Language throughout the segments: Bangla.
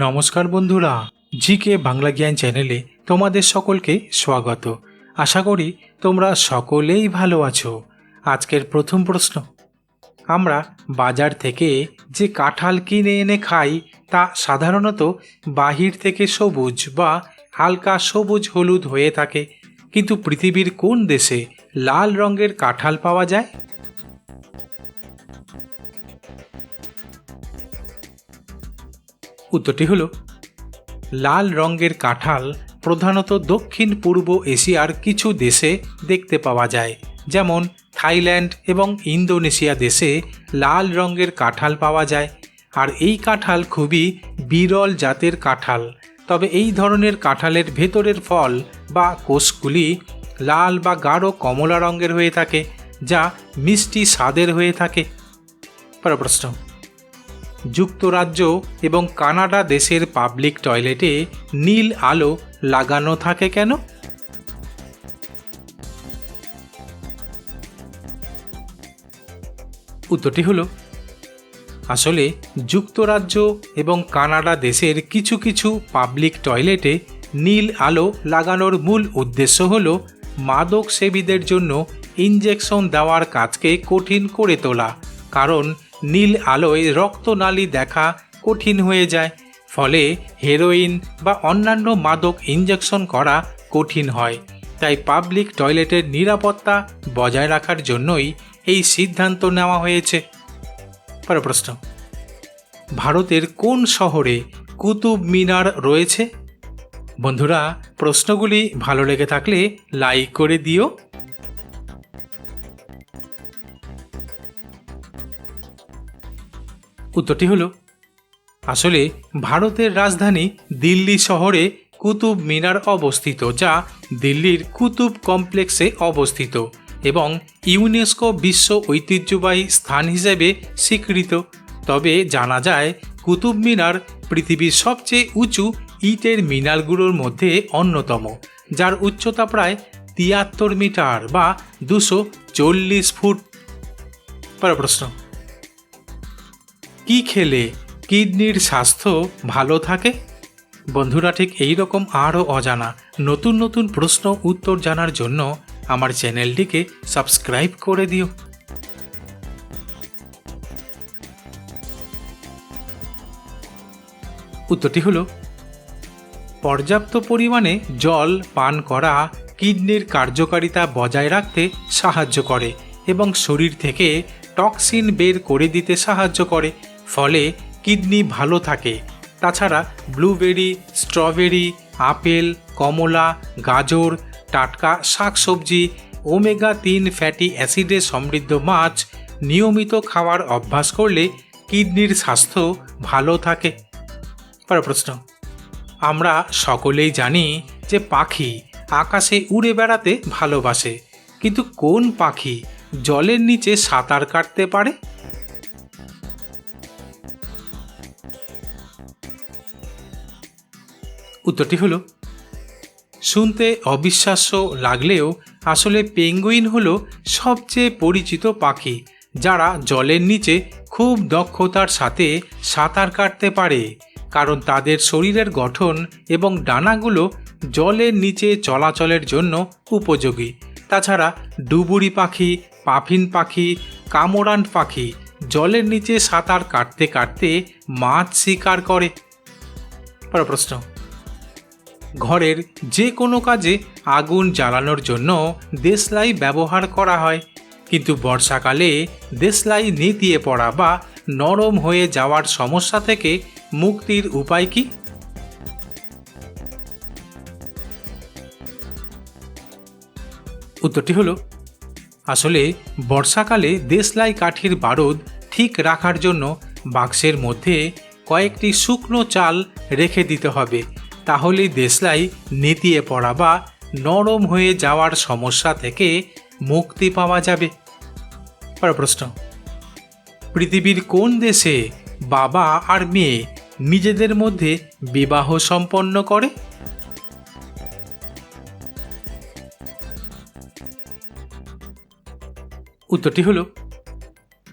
নমস্কার বন্ধুরা জি কে বাংলা জ্ঞান চ্যানেলে তোমাদের সকলকে স্বাগত। আশা করি তোমরা সকলেই ভালো আছো। আজকের প্রথম প্রশ্ন, আমরা বাজার থেকে যে কাঁঠাল কিনে এনে খাই, তা সাধারণত বাহির থেকে সবুজ বা হালকা সবুজ হলুদ হয়ে থাকে, কিন্তু পৃথিবীর কোন দেশে লাল রঙের কাঁঠাল পাওয়া যায়? উত্তরটি হলো, লাল রঙের কাঁঠাল প্রধানত দক্ষিণ পূর্ব এশিয়ার কিছু দেশে দেখতে পাওয়া যায়, যেমন থাইল্যান্ড এবং ইন্দোনেশিয়া দেশে লাল রঙের কাঁঠাল পাওয়া যায়, আর এই কাঁঠাল খুবই বিরল জাতের কাঁঠাল। তবে এই ধরনের কাঁঠালের ভেতরের ফল বা কোষগুলি লাল বা গাঢ় কমলা রঙের হয়ে থাকে, যা মিষ্টি স্বাদের হয়ে থাকে। পরের প্রশ্ন যুক্তরাজ্য এবং কানাডা দেশের পাবলিক টয়লেটে নীল আলো লাগানো থাকে কেন? উত্তরটি হলো, আসলে যুক্তরাজ্য এবং কানাডা দেশের কিছু কিছু পাবলিক টয়লেটে নীল আলো লাগানোর মূল উদ্দেশ্য হল মাদক সেবীদের জন্য ইঞ্জেকশন দেওয়ার কাজকে কঠিন করে তোলা। কারণ নীল আলোয় রক্তনালী দেখা কঠিন হয়ে যায়, ফলে হেরোইন বা অন্যান্য মাদক ইঞ্জেকশন করা কঠিন হয়। তাই পাবলিক টয়লেটের নিরাপত্তা বজায় রাখার জন্যই এই সিদ্ধান্ত নেওয়া হয়েছে। পরের প্রশ্ন। ভারতের কোন শহরে কুতুব মিনার রয়েছে? বন্ধুরা, প্রশ্নগুলি ভালো লেগে থাকলে লাইক করে দিও। উত্তরটি হল, আসলে ভারতের রাজধানী দিল্লি শহরে কুতুব মিনার অবস্থিত, যা দিল্লির কুতুব কমপ্লেক্সে অবস্থিত এবং ইউনেস্কো বিশ্ব ঐতিহ্যবাহী স্থান হিসেবে স্বীকৃত। তবে জানা যায়, কুতুব মিনার পৃথিবীর সবচেয়ে উঁচু ইটের মিনারগুলোর মধ্যে অন্যতম, যার উচ্চতা প্রায় তিয়াত্তর মিটার বা দুশো চল্লিশ ফুট। পরের প্রশ্ন। কি খেলে কিডনির স্বাস্থ্য ভালো থাকে? বন্ধুরা, ঠিক এই রকম আরও অজানা নতুন নতুন প্রশ্ন উত্তর জানার জন্য আমার চ্যানেলটিকে সাবস্ক্রাইব করে দিও। উত্তরটি হলো, পর্যাপ্ত পরিমাণে জল পান করা কিডনির কার্যকারিতা বজায় রাখতে সাহায্য করে এবং শরীর থেকে টক্সিন বের করে দিতে সাহায্য করে। ফলে কিডনি ভালো থাকে। তাছাড়া ব্লুবেরি, স্ট্রবেরি, আপেল, কমলা, গাজর, টাটকা শাকসবজি, ওমেগা তিন ফ্যাটি অ্যাসিডে সমৃদ্ধ মাছ নিয়মিত খাওয়ার অভ্যাস করলে কিডনির স্বাস্থ্য ভালো থাকে। পরের প্রশ্ন। আমরা সকলেই জানি যে পাখি আকাশে উড়ে বেড়াতে ভালোবাসে, কিন্তু কোন পাখি জলের নিচে সাঁতার কাটতে পারে? উত্তরটি হলো, শুনতে অবিশ্বাস্য লাগলেও আসলে পেঙ্গুইন হলো সবচেয়ে পরিচিত পাখি, যারা জলের নিচে খুব দক্ষতার সাথে সাঁতার কাটতে পারে, কারণ তাদের শরীরের গঠন এবং ডানাগুলো জলের নিচে চলাচলের জন্য উপযোগী। তাছাড়া ডুবুরি পাখি, পাফিন পাখি, কামরান পাখি জলের নিচে সাঁতার কাটতে কাটতে মাছ শিকার করে। পরের প্রশ্ন ঘরের যে কোনো কাজে আগুন জ্বালানোর জন্য দেশলাই ব্যবহার করা হয়। কিন্তু বর্ষাকালে দেশলাই নেতিয়ে পড়া বা নরম হয়ে যাওয়ার সমস্যা থেকে মুক্তির উপায় কি? উত্তরটি হলো, আসলে বর্ষাকালে দেশলাই কাঠির বারুদ ঠিক রাখার জন্য বাক্সের মধ্যে কয়েকটি শুকনো চাল রেখে দিতে হবে। তাহলেই দেশলাই নেতিয়ে পড়া বা নরম হয়ে যাওয়ার সমস্যা থেকে মুক্তি পাওয়া যাবে। পরের প্রশ্ন। পৃথিবীর কোন দেশে বাবা আর মেয়ে নিজেদের মধ্যে বিবাহ সম্পন্ন করে? উত্তরটি হলো,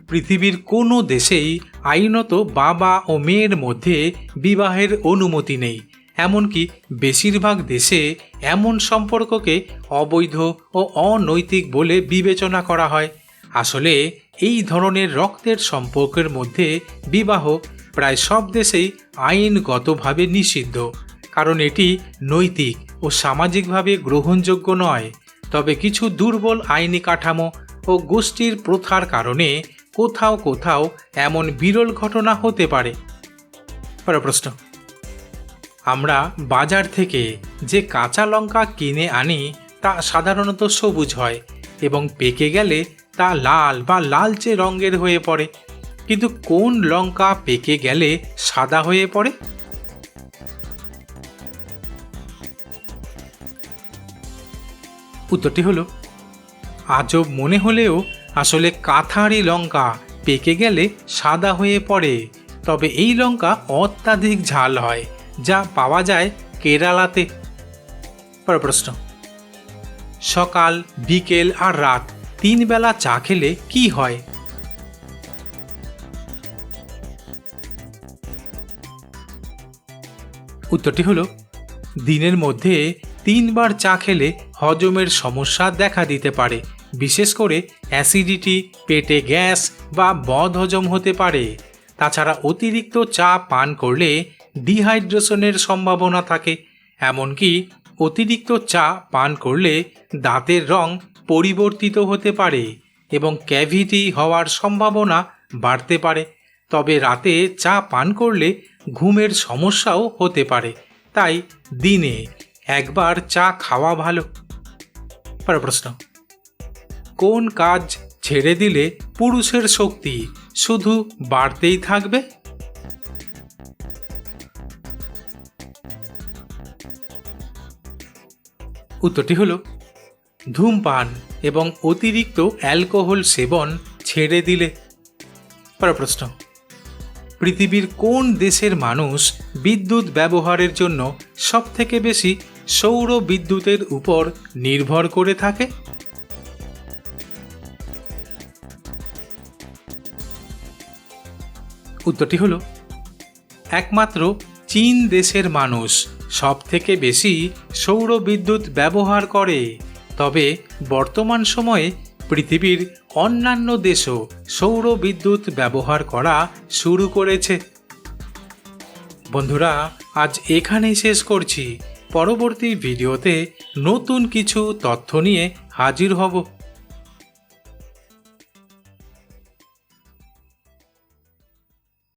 পৃথিবীর কোনো দেশেই আইনত বাবা ও মেয়ের মধ্যে বিবাহের অনুমতি নেই। এমনকি বেশিরভাগ দেশে এমন সম্পর্ককে অবৈধ ও অনৈতিক বলে বিবেচনা করা হয়। আসলে এই ধরনের রক্তের সম্পর্কের মধ্যে বিবাহ প্রায় সব দেশেই আইনগতভাবে নিষিদ্ধ, কারণ এটি নৈতিক ও সামাজিকভাবে গ্রহণযোগ্য নয়। তবে কিছু দুর্বল আইনি কাঠামো ও গোষ্ঠীর প্রথার কারণে কোথাও কোথাও এমন বিরল ঘটনা হতে পারে। প্রশ্ন। আমরা বাজার থেকে যে কাঁচা লঙ্কা কিনে আনি তা সাধারণত সবুজ হয় এবং পেকে গেলে তা লাল বা লালচে রঙের হয়ে পড়ে। কিন্তু কোন লঙ্কা পেকে গেলে সাদা হয়ে পড়ে? উত্তরটি হলো, আজব মনে হলেও আসলে কাথারি লঙ্কা পেকে গেলে সাদা হয়ে পড়ে, তবে এই লঙ্কা অত্যাধিক ঝাল হয়। যা পাওয়া যায় কেরালাতে। পরের প্রশ্ন। সকাল, বিকেল আর রাত তিন বেলা চা খেলে কি হয়? উত্তরটি হলো, দিনের মধ্যে তিনবার চা খেলে হজমের সমস্যা দেখা দিতে পারে, বিশেষ করে অ্যাসিডিটি, পেটে গ্যাস বা বদহজম হতে পারে। তাছাড়া অতিরিক্ত চা পান করলে ডিহাইড্রেশনের সম্ভাবনা থাকে, এমনকি অতিরিক্ত চা পান করলে দাঁতের রং পরিবর্তিত হতে পারে এবং ক্যাভিটি হওয়ার সম্ভাবনা বাড়তে পারে। তবে রাতে চা পান করলে ঘুমের সমস্যাও হতে পারে। তাই দিনে একবার চা খাওয়া ভালো। প্রশ্ন। কোন কাজ ছেড়ে দিলে পুরুষের শক্তি শুধু বাড়তেই থাকবে? উত্তরটি হলো, ধূমপান এবং অতিরিক্ত অ্যালকোহল সেবন ছেড়ে দিলে। পরের প্রশ্ন পৃথিবীর কোন দেশের মানুষ বিদ্যুৎ ব্যবহারের জন্য সবথেকে বেশি সৌর বিদ্যুতের উপর নির্ভর করে থাকে? উত্তরটি হল, একমাত্র চীন দেশের মানুষ সব থেকে বেশি সৌর বিদ্যুৎ ব্যবহার করে। তবে বর্তমান সময়ে পৃথিবীর অন্যান্য দেশও সৌর বিদ্যুৎ ব্যবহার করা শুরু করেছে। বন্ধুরা, আজ এখানেই শেষ করছি। পরবর্তী ভিডিওতে নতুন কিছু তথ্য নিয়ে হাজির হব।